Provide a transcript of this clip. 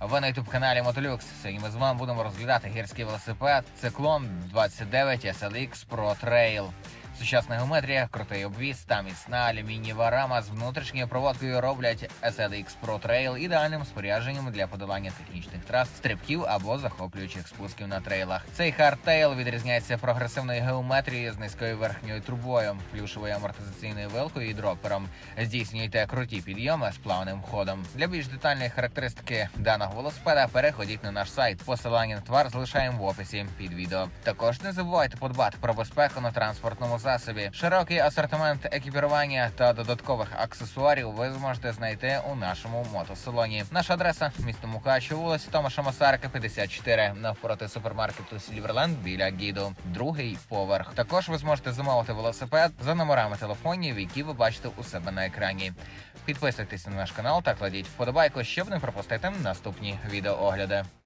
Ви на youtube каналі Мотолюкс. Сьогодні ми з вами будемо розглядати гірський велосипед Циклон 29 SLX Pro Trail. Сучасна геометрія, крутий обвіз та міцна алюмінієва рама з внутрішньою проводкою роблять SLX Pro Trail ідеальним спорядженням для подолання технічних трас, стрибків або захоплюючих спусків на трейлах. Цей хардтейл відрізняється прогресивною геометрією з низькою верхньою трубою, плюшовою амортизаційною вилкою і дропером. Здійснюйте круті підйоми з плавним ходом. Для більш детальної характеристики даного велосипеда переходіть на наш сайт. Посилання на товар залишаємо в описі під відео. Також не забувайте подбати про безпеку на транспортному засобі. Широкий асортимент екіпірування та додаткових аксесуарів ви зможете знайти у нашому мотосалоні. Наша адреса місто Мукачево, вулиця Томаша Масарика, 54, навпроти супермаркету Сільверленд біля гіду. Другий поверх. Також ви зможете замовити велосипед за номерами телефонів, які ви бачите у себе на екрані. Підписуйтесь на наш канал та кладіть вподобайку, щоб не пропустити наступні відеоогляди.